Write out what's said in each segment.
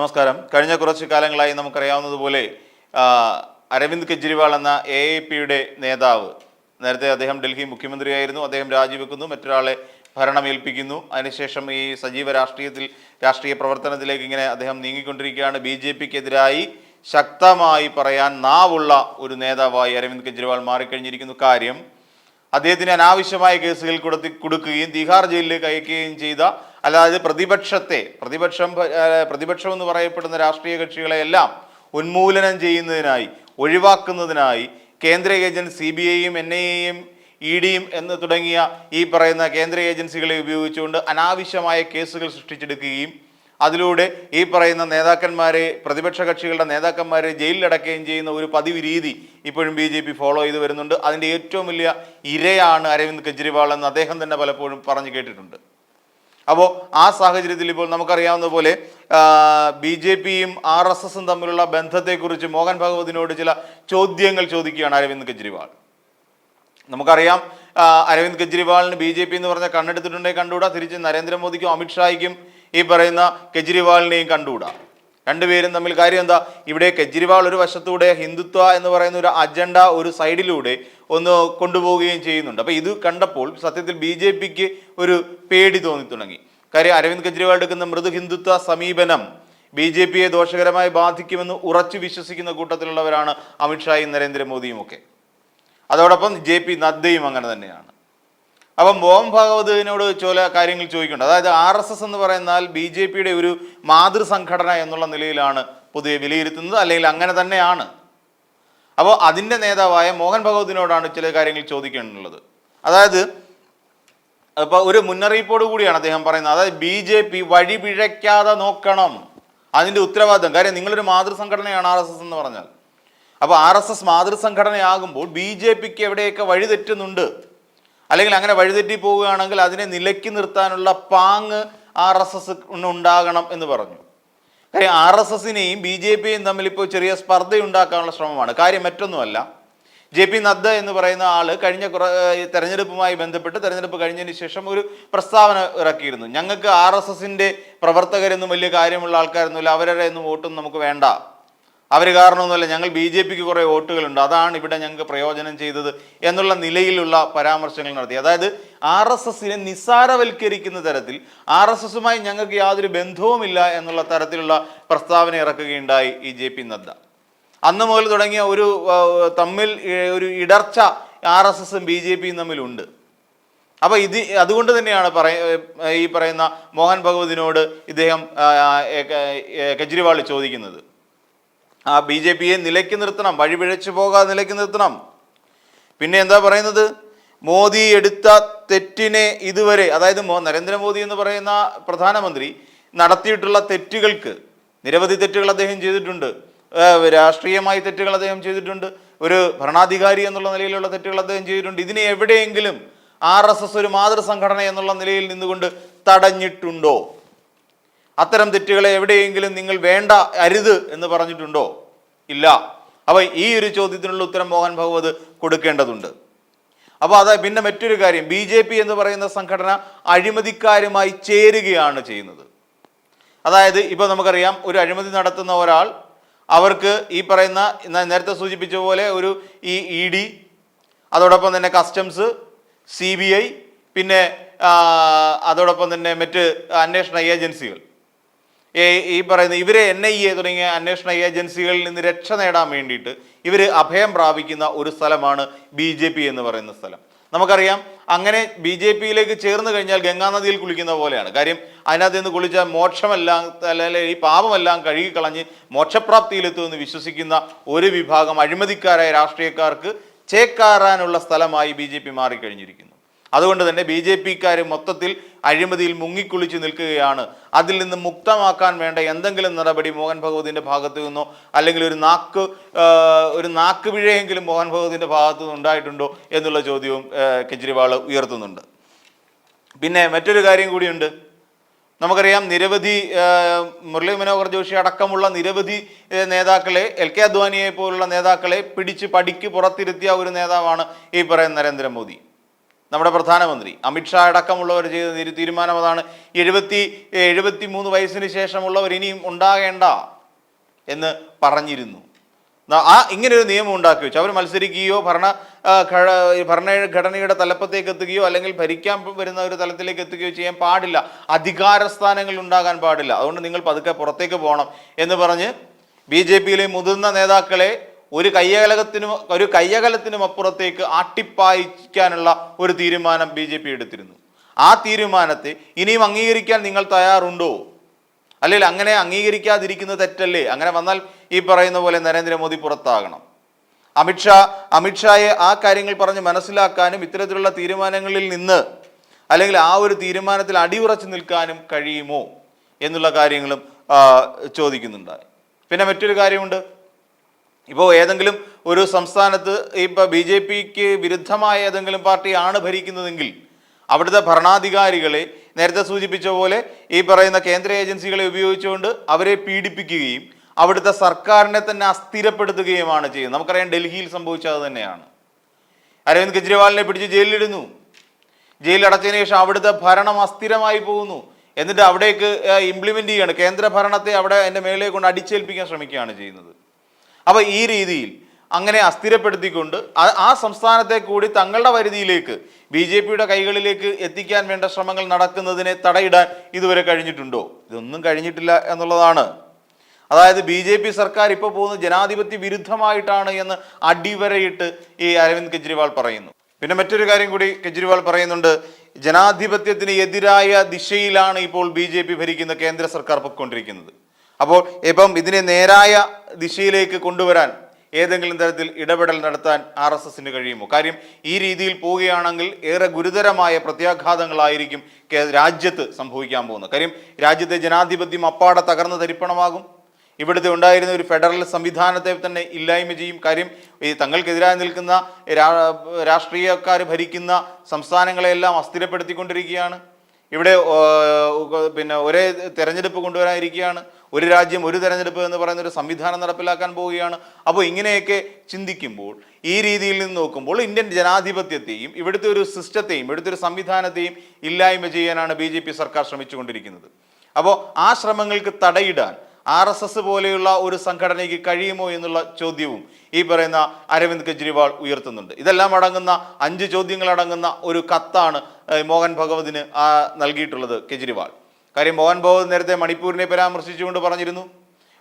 നമസ്കാരം. കഴിഞ്ഞ കുറച്ച് കാലങ്ങളായി നമുക്കറിയാവുന്നതുപോലെ അരവിന്ദ് കെജ്രിവാൾ എന്ന എ എ പിയുടെ നേതാവ്. നേരത്തെ അദ്ദേഹം ഡൽഹി മുഖ്യമന്ത്രിയായിരുന്നു അദ്ദേഹം രാജിവെക്കുന്നു മറ്റൊരാളെ ഭരണമേൽപ്പിക്കുന്നു. അതിനുശേഷം ഈ സജീവ രാഷ്ട്രീയത്തിൽ രാഷ്ട്രീയ പ്രവർത്തനത്തിലേക്ക് ഇങ്ങനെ അദ്ദേഹം നീങ്ങിക്കൊണ്ടിരിക്കുകയാണ്. ബി ജെ പിക്കെതിരായി ശക്തമായി പറയാൻ നാവുള്ള ഒരു നേതാവായി അരവിന്ദ് കെജ്രിവാൾ മാറിക്കഴിഞ്ഞിരിക്കുന്നു. കാര്യം അദ്ദേഹത്തിന് അനാവശ്യമായ കേസുകൾ കൊടുത്തി കൊടുക്കുകയും തിഹാർ ജയിലിലേക്ക് അയക്കുകയും ചെയ്ത അല്ലാതെ പ്രതിപക്ഷത്തെ പ്രതിപക്ഷം പ്രതിപക്ഷം എന്ന് പറയപ്പെടുന്ന രാഷ്ട്രീയ കക്ഷികളെയെല്ലാം ഉന്മൂലനം ചെയ്യുന്നതിനായി ഒഴിവാക്കുന്നതിനായി കേന്ദ്ര ഏജൻസി സി ബി ഐയും എൻ ഐ എയും ഇ ഡിയും എന്ന് തുടങ്ങിയ ഈ പറയുന്ന കേന്ദ്ര ഏജൻസികളെ ഉപയോഗിച്ചുകൊണ്ട് അനാവശ്യമായ കേസുകൾ സൃഷ്ടിച്ചെടുക്കുകയും അതിലൂടെ ഈ പറയുന്ന നേതാക്കന്മാരെ പ്രതിപക്ഷ കക്ഷികളുടെ നേതാക്കന്മാരെ ജയിലിലടക്കുകയും ചെയ്യുന്ന ഒരു പതിവ് രീതി ഇപ്പോഴും ബി ജെ പി ഫോളോ ചെയ്ത് വരുന്നുണ്ട്. അതിന്റെ ഏറ്റവും വലിയ ഇരയാണ് അരവിന്ദ് കെജ്രിവാൾ എന്ന് അദ്ദേഹം തന്നെ പലപ്പോഴും പറഞ്ഞു കേട്ടിട്ടുണ്ട്. അപ്പോൾ ആ സാഹചര്യത്തിൽ ഇപ്പോൾ നമുക്കറിയാവുന്ന പോലെ ബി ജെ പിയും ആർ എസ് എസും തമ്മിലുള്ള ബന്ധത്തെക്കുറിച്ച് മോഹൻ ഭഗവതിനോട് ചില ചോദ്യങ്ങൾ ചോദിക്കുകയാണ് അരവിന്ദ് കെജ്രിവാൾ. നമുക്കറിയാം അരവിന്ദ് കെജ്രിവാളിന് ബി ജെ പി എന്ന് പറഞ്ഞ കണ്ണെടുത്തിട്ടുണ്ടെങ്കിൽ കണ്ടുകൂടാ. തിരിച്ച് നരേന്ദ്രമോദിക്കും അമിത്ഷായ്ക്കും ഈ പറയുന്ന കെജ്രിവാളിനെയും കണ്ടുകൂടാ? രണ്ടുപേരും തമ്മിൽ കാര്യം എന്താ? ഇവിടെ കെജ്രിവാൾ ഒരു വശത്തൂടെ ഹിന്ദുത്വ എന്ന് പറയുന്ന ഒരു അജണ്ട ഒരു സൈഡിലൂടെ ഒന്ന് കൊണ്ടുപോവുകയും ചെയ്യുന്നുണ്ട്. അപ്പോൾ ഇത് കണ്ടപ്പോൾ സത്യത്തിൽ ബി ജെ പിക്ക് ഒരു പേടി തോന്നി തുടങ്ങി കാര്യം അരവിന്ദ് കെജ്രിവാൾ എടുക്കുന്ന മൃദു ഹിന്ദുത്വ സമീപനം ബി ജെ പിയെ ദോഷകരമായി ബാധിക്കുമെന്ന് ഉറച്ചു വിശ്വസിക്കുന്ന കൂട്ടത്തിലുള്ളവരാണ് അമിത്ഷായും നരേന്ദ്രമോദിയും ഒക്കെ അതോടൊപ്പം ജെ പി നദ്ദയും അങ്ങനെ തന്നെയാണ്. അപ്പം മോഹൻ ഭാഗവതിനോട് ചില കാര്യങ്ങൾ ചോദിക്കുന്നുണ്ട്. അതായത് ആർ എസ് എസ് എന്ന് പറയുന്നാൽ ബി ജെ പിയുടെ ഒരു മാതൃസംഘടന എന്നുള്ള നിലയിലാണ് പൊതുവെ വിലയിരുത്തുന്നത് അല്ലെങ്കിൽ അങ്ങനെ തന്നെയാണ്. അപ്പോൾ അതിന്റെ നേതാവായ മോഹൻ ഭഗവതിനോടാണ് ചില കാര്യങ്ങൾ ചോദിക്കാനുള്ളത് അതായത് അപ്പോൾ ഒരു മുന്നറിയിപ്പോട് കൂടിയാണ് അദ്ദേഹം പറയുന്നത്. അതായത് ബി ജെ പി വഴി പിഴയ്ക്കാതെ നോക്കണം. അതിന്റെ ഉത്തരവാദിത്തം. കാര്യം നിങ്ങളൊരു മാതൃസംഘടനയാണ് ആർ എസ് എസ് എന്ന് പറഞ്ഞാൽ. അപ്പോൾ ആർ എസ് എസ് മാതൃസംഘടനയാകുമ്പോൾ ബി ജെ പിക്ക് എവിടെയൊക്കെ വഴിതെറ്റുന്നുണ്ട് അല്ലെങ്കിൽ അങ്ങനെ വഴിതെറ്റി പോവുകയാണെങ്കിൽ അതിനെ നിലക്കി നിർത്താനുള്ള പാങ് ആർ എസ് എസ് ഉണ്ടാകണം എന്ന് പറഞ്ഞു. കാര്യം ആർ എസ് എസിനെയും ബി ജെ പിയും തമ്മിൽ ഇപ്പോൾ ചെറിയ സ്പർദ്ധയുണ്ടാക്കാനുള്ള ശ്രമമാണ്. കാര്യം മറ്റൊന്നുമല്ല. ജെ പി നദ്ദ എന്ന് പറയുന്ന ആൾ കഴിഞ്ഞ തെരഞ്ഞെടുപ്പുമായി ബന്ധപ്പെട്ട് തെരഞ്ഞെടുപ്പ് കഴിഞ്ഞതിന് ശേഷം ഒരു പ്രസ്താവന ഇറക്കിയിരുന്നു. ഞങ്ങൾക്ക് ആർ എസ് എസിന്റെ പ്രവർത്തകരൊന്നും വലിയ കാര്യമുള്ള ആൾക്കാരൊന്നുമില്ല. അവരുടെ ഒന്നും വോട്ടും നമുക്ക് വേണ്ട. അവർ കാരണമൊന്നുമല്ല ഞങ്ങൾ ബി ജെ പിക്ക് കുറേ വോട്ടുകളുണ്ട്. അതാണ് ഇവിടെ ഞങ്ങൾക്ക് പ്രയോജനം ചെയ്തത് എന്നുള്ള നിലയിലുള്ള പരാമർശങ്ങൾ നടത്തി. അതായത് ആർ എസ് എസിനെ നിസ്സാരവൽക്കരിക്കുന്ന തരത്തിൽ ആർ എസ് എസുമായി ഞങ്ങൾക്ക് യാതൊരു ബന്ധവുമില്ല എന്നുള്ള തരത്തിലുള്ള പ്രസ്താവന ഇറക്കുകയുണ്ടായി ഈ ജെ പി നദ്ദ. അന്ന് മുതൽ തുടങ്ങിയ ഒരു തമ്മിൽ ഒരു ഇടർച്ച ആർ എസ് എസും ബി ജെ പിയും തമ്മിലുണ്ട്. അപ്പൊ ഇത് അതുകൊണ്ട് തന്നെയാണ് പറയ ഈ പറയുന്ന മോഹൻ ഭഗവതിനോട് ഇദ്ദേഹം കെജ്രിവാൾ ചോദിക്കുന്നത്. ആ ബി ജെ പിയെ നിലയ്ക്ക് നിർത്തണം വഴിപിഴച്ചു പോകാതെ നിലയ്ക്ക് നിർത്തണം. പിന്നെ എന്താ പറയുന്നത്? മോദി എടുത്ത തെറ്റിനെ ഇതുവരെ അതായത് നരേന്ദ്രമോദി എന്ന് പറയുന്ന പ്രധാനമന്ത്രി നടത്തിയിട്ടുള്ള തെറ്റുകൾക്ക് നിരവധി തെറ്റുകൾ അദ്ദേഹം ചെയ്തിട്ടുണ്ട്. രാഷ്ട്രീയമായി തെറ്റുകൾ അദ്ദേഹം ചെയ്തിട്ടുണ്ട്. ഒരു ഭരണാധികാരി എന്നുള്ള നിലയിലുള്ള തെറ്റുകൾ അദ്ദേഹം ചെയ്തിട്ടുണ്ട്. ഇതിനെ എവിടെയെങ്കിലും ആർ എസ് എസ് ഒരു മാതൃസംഘടന എന്നുള്ള നിലയിൽ നിന്നുകൊണ്ട് തടഞ്ഞിട്ടുണ്ടോ? അത്തരം തെറ്റുകളെ എവിടെയെങ്കിലും നിങ്ങൾ വേണ്ട അരുത് എന്ന് പറഞ്ഞിട്ടുണ്ടോ? ഇല്ല. അപ്പൊ ഈ ഒരു ചോദ്യത്തിനുള്ള ഉത്തരം മോഹൻ ഭഗവത് കൊടുക്കേണ്ടതുണ്ട്. അപ്പോൾ അത് പിന്നെ മറ്റൊരു കാര്യം. ബി ജെ പി എന്ന് പറയുന്ന സംഘടന അഴിമതിക്കാരുമായി ചേരുകയാണ് ചെയ്യുന്നത്. അതായത് ഇപ്പോൾ നമുക്കറിയാം ഒരു അഴിമതി നടത്തുന്ന ഒരാൾ അവർക്ക് ഈ പറയുന്ന നേരത്തെ സൂചിപ്പിച്ച പോലെ ഒരു ഈ ഇ ഡി അതോടൊപ്പം തന്നെ കസ്റ്റംസ് സി ബി ഐ പിന്നെ അതോടൊപ്പം തന്നെ മറ്റ് അന്വേഷണ ഏജൻസികൾ. ഈ- പറയുന്ന ഇവരെ എൻ ഐ എ തുടങ്ങിയ അന്വേഷണ ഏജൻസികളിൽ നിന്ന് രക്ഷ നേടാൻ വേണ്ടിയിട്ട് ഇവർ അഭയം പ്രാപിക്കുന്ന ഒരു സ്ഥലമാണ് ബി ജെ പി എന്ന് പറയുന്ന സ്ഥലം. നമുക്കറിയാം അങ്ങനെ ബി ജെ പിയിലേക്ക് ചേർന്ന് കഴിഞ്ഞാൽ ഗംഗാനദിയിൽ കുളിക്കുന്ന പോലെയാണ്. കാര്യം അതിനകത്ത് നിന്ന് കുളിച്ചാൽ മോക്ഷമെല്ലാം അല്ലെങ്കിൽ ഈ പാപമെല്ലാം കഴുകിക്കളഞ്ഞ് മോക്ഷപ്രാപ്തിയിലെത്തുമെന്ന് വിശ്വസിക്കുന്ന ഒരു വിഭാഗം അഴിമതിക്കാരായ രാഷ്ട്രീയക്കാർക്ക് ചേക്കാറാനുള്ള സ്ഥലമായി ബി ജെ പി മാറിക്കഴിഞ്ഞിരിക്കുന്നു. അതുകൊണ്ട് തന്നെ ബി ജെ പിക്കാർ മൊത്തത്തിൽ അഴിമതിയിൽ മുങ്ങിക്കുളിച്ച് നിൽക്കുകയാണ്. അതിൽ നിന്ന് മുക്തമാക്കാൻ വേണ്ട എന്തെങ്കിലും നടപടി മോഹൻ ഭഗവതിന്റെ ഭാഗത്തു നിന്നോ അല്ലെങ്കിൽ ഒരു നാക്ക് ഒരു നാക്ക് വിഴയെങ്കിലും മോഹൻ ഭഗവതിന്റെ ഭാഗത്തു നിന്ന് ഉണ്ടായിട്ടുണ്ടോ എന്നുള്ള ചോദ്യവും കെജ്രിവാൾ ഉയർത്തുന്നുണ്ട്. പിന്നെ മറ്റൊരു കാര്യം കൂടിയുണ്ട്. നമുക്കറിയാം നിരവധി മുരളി മനോഹർ ജോഷി അടക്കമുള്ള നിരവധി നേതാക്കളെ എൽ കെ അദ്വാനിയെ പോലുള്ള നേതാക്കളെ പിടിച്ച് പടിക്ക് പുറത്തിരുത്തിയ ഒരു നേതാവാണ് ഈ പറയുന്ന നരേന്ദ്രമോദി. നമ്മുടെ പ്രധാനമന്ത്രി. അമിത്ഷാ അടക്കമുള്ളവർ ചെയ്ത തീരു- തീരുമാനം അതാണ്. എഴുപത്തി എഴുപത്തി മൂന്ന് വയസ്സിന് ശേഷമുള്ളവർ ഇനിയും ഉണ്ടാകേണ്ട എന്ന് പറഞ്ഞിരുന്നു. ആ ഇങ്ങനെ ഒരു നിയമം ഉണ്ടാക്കി വെച്ചു. അവർ മത്സരിക്കുകയോ ഭരണ ഭരണഘടനയുടെ തലപ്പത്തേക്ക് എത്തുകയോ അല്ലെങ്കിൽ ഭരിക്കാൻ വരുന്ന ഒരു തലത്തിലേക്ക് എത്തുകയോ ചെയ്യാൻ പാടില്ല. അധികാര സ്ഥാനങ്ങൾ ഉണ്ടാകാൻ പാടില്ല. അതുകൊണ്ട് നിങ്ങൾ പതുക്കെ പുറത്തേക്ക് പോകണം എന്ന് പറഞ്ഞ് ബി ജെ പിയിലെ മുതിർന്ന നേതാക്കളെ ഒരു കയ്യകലകത്തിനും ഒരു കയ്യകലത്തിനും അപ്പുറത്തേക്ക് ആട്ടിപ്പായിക്കാനുള്ള ഒരു തീരുമാനം ബി എടുത്തിരുന്നു. ആ തീരുമാനത്തെ ഇനിയും അംഗീകരിക്കാൻ നിങ്ങൾ തയ്യാറുണ്ടോ? അല്ലെങ്കിൽ അങ്ങനെ അംഗീകരിക്കാതിരിക്കുന്ന തെറ്റല്ലേ? അങ്ങനെ വന്നാൽ ഈ പറയുന്ന പോലെ നരേന്ദ്രമോദി പുറത്താകണം. അമിത്ഷാ അമിത്ഷായെ ആ കാര്യങ്ങൾ പറഞ്ഞ് മനസ്സിലാക്കാനും ഇത്തരത്തിലുള്ള തീരുമാനങ്ങളിൽ നിന്ന് അല്ലെങ്കിൽ ആ ഒരു തീരുമാനത്തിൽ അടിയുറച്ചു നിൽക്കാനും കഴിയുമോ? എന്നുള്ള കാര്യങ്ങളും ചോദിക്കുന്നുണ്ട് ചോദിക്കുന്നുണ്ടായി. പിന്നെ മറ്റൊരു കാര്യമുണ്ട്. ഇപ്പോൾ ഏതെങ്കിലും ഒരു സംസ്ഥാനത്ത് ഇപ്പോൾ ബി ജെ പിക്ക് വിരുദ്ധമായ ഏതെങ്കിലും പാർട്ടിയാണ് ഭരിക്കുന്നതെങ്കിൽ അവിടുത്തെ ഭരണാധികാരികളെ നേരത്തെ സൂചിപ്പിച്ച പോലെ ഈ പറയുന്ന കേന്ദ്ര ഏജൻസികളെ ഉപയോഗിച്ചുകൊണ്ട് അവരെ പീഡിപ്പിക്കുകയും അവിടുത്തെ സർക്കാരിനെ തന്നെ അസ്ഥിരപ്പെടുത്തുകയുമാണ് ചെയ്യുന്നത്. നമുക്കറിയാം ഡൽഹിയിൽ സംഭവിച്ചത് തന്നെയാണ്. അരവിന്ദ് കെജ്രിവാളിനെ പിടിച്ച് ജയിലിലിടുന്നു. ജയിലിൽ അടച്ചതിന് ശേഷം അവിടുത്തെ ഭരണം അസ്ഥിരമായി പോകുന്നു. എന്നിട്ട് അവിടേക്ക് ഇംപ്ലിമെന്റ് ചെയ്യുകയാണ് കേന്ദ്ര ഭരണത്തെ അവിടെ എന്റെ മേലെ കൊണ്ട് അടിച്ചേൽപ്പിക്കാൻ ശ്രമിക്കുകയാണ് ചെയ്യുന്നത്. അപ്പോൾ ഈ രീതിയിൽ അങ്ങനെ അസ്ഥിരപ്പെടുത്തിക്കൊണ്ട് ആ- സംസ്ഥാനത്തെ കൂടി തങ്ങളുടെ പരിധിയിലേക്ക് ബി ജെ പിയുടെ കൈകളിലേക്ക് എത്തിക്കാൻ വേണ്ട ശ്രമങ്ങൾ നടക്കുന്നതിനെ തടയിടാൻ ഇതുവരെ കഴിഞ്ഞിട്ടുണ്ടോ? ഇതൊന്നും കഴിഞ്ഞിട്ടില്ല എന്നുള്ളതാണ്. അതായത് ബി ജെ പി സർക്കാർ ഇപ്പോൾ പോകുന്ന ജനാധിപത്യ വിരുദ്ധമായിട്ടാണ് എന്ന് അടിവരയിട്ട് ഈ അരവിന്ദ് കെജ്രിവാൾ പറയുന്നു. പിന്നെ മറ്റൊരു കാര്യം കൂടി കെജ്രിവാൾ പറയുന്നുണ്ട്. ജനാധിപത്യത്തിന് എതിരായ ദിശയിലാണ് ഇപ്പോൾ ബി ഭരിക്കുന്ന കേന്ദ്ര സർക്കാർ പൊയ്ക്കൊണ്ടിരിക്കുന്നത്. അപ്പോൾ ഇപ്പം ഇതിനെ നേരായ ദിശയിലേക്ക് കൊണ്ടുവരാൻ ഏതെങ്കിലും തരത്തിൽ ഇടപെടൽ നടത്താൻ ആർ എസ് എസിന് കഴിയുമോ? കാര്യം ഈ രീതിയിൽ പോവുകയാണെങ്കിൽ ഏറെ ഗുരുതരമായ പ്രത്യാഘാതങ്ങളായിരിക്കും രാജ്യത്ത് സംഭവിക്കാൻ പോകുന്നത്. കാര്യം രാജ്യത്തെ ജനാധിപത്യം അപ്പാടെ തകർന്ന് തരിപ്പണമാകും. ഇവിടുത്തെ ഉണ്ടായിരുന്ന ഒരു ഫെഡറൽ സംവിധാനത്തെ തന്നെ ഇല്ലായ്മ ചെയ്യും. കാര്യം ഈ തങ്ങൾക്കെതിരായി നിൽക്കുന്ന രാഷ്ട്രീയക്കാർ ഭരിക്കുന്ന സംസ്ഥാനങ്ങളെല്ലാം അസ്ഥിരപ്പെടുത്തിക്കൊണ്ടിരിക്കുകയാണ്. ഇവിടെ പിന്നെ ഒരേ തെരഞ്ഞെടുപ്പ് കൊണ്ടുവരാനിരിക്കുകയാണ്. ഒരു രാജ്യം ഒരു തെരഞ്ഞെടുപ്പ് എന്ന് പറയുന്ന ഒരു സംവിധാനം നടപ്പിലാക്കാൻ പോവുകയാണ്. അപ്പോൾ ഇങ്ങനെയൊക്കെ ചിന്തിക്കുമ്പോൾ ഈ രീതിയിൽ നിന്ന് നോക്കുമ്പോൾ ഇന്ത്യൻ ജനാധിപത്യത്തെയും ഇവിടുത്തെ ഒരു സിസ്റ്റത്തെയും ഇവിടുത്തെ ഒരു സംവിധാനത്തെയും ഇല്ലായ്മ ചെയ്യാനാണ് ബി ജെ പി സർക്കാർ ശ്രമിച്ചുകൊണ്ടിരിക്കുന്നത്. അപ്പോൾ ആ ശ്രമങ്ങൾക്ക് തടയിടാൻ ആർ എസ് എസ് പോലെയുള്ള ഒരു സംഘടനയ്ക്ക് കഴിയുമോ എന്നുള്ള ചോദ്യവും ഈ പറയുന്ന അരവിന്ദ് കെജ്രിവാൾ ഉയർത്തുന്നുണ്ട്. ഇതെല്ലാം അടങ്ങുന്ന അഞ്ച് ചോദ്യങ്ങൾ അടങ്ങുന്ന ഒരു കത്താണ് മോഹൻ ഭഗവതിന് നൽകിയിട്ടുള്ളത് കെജ്രിവാൾ. കാര്യം മോഹൻ ഭഗവത് നേരത്തെ മണിപ്പൂരിനെ പരാമർശിച്ചുകൊണ്ട് പറഞ്ഞിരുന്നു.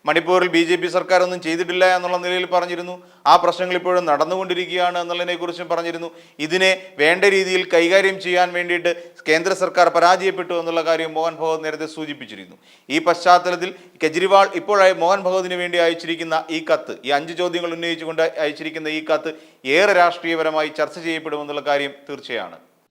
മണിപ്പൂരിൽ ബി ജെ പി സർക്കാർ ഒന്നും ചെയ്തിട്ടില്ല എന്നുള്ള നിലയിൽ പറഞ്ഞിരുന്നു. ആ പ്രശ്നങ്ങൾ ഇപ്പോഴും നടന്നുകൊണ്ടിരിക്കുകയാണ് എന്നുള്ളതിനെക്കുറിച്ചും പറഞ്ഞിരുന്നു. ഇതിനെ വേണ്ട രീതിയിൽ കൈകാര്യം ചെയ്യാൻ വേണ്ടിയിട്ട് കേന്ദ്ര സർക്കാർ പരാജയപ്പെട്ടു എന്നുള്ള കാര്യം മോഹൻ ഭഗവത് നേരത്തെ സൂചിപ്പിച്ചിരുന്നു. ഈ പശ്ചാത്തലത്തിൽ കെജ്രിവാൾ ഇപ്പോഴായി മോഹൻ ഭഗവതിന് വേണ്ടി അയച്ചിരിക്കുന്ന ഈ കത്ത് ഈ അഞ്ച് ചോദ്യങ്ങൾ ഉന്നയിച്ചുകൊണ്ട് അയച്ചിരിക്കുന്ന ഈ കത്ത് ഏറെ രാഷ്ട്രീയപരമായി ചർച്ച ചെയ്യപ്പെടുമെന്നുള്ള കാര്യം തീർച്ചയാണ്.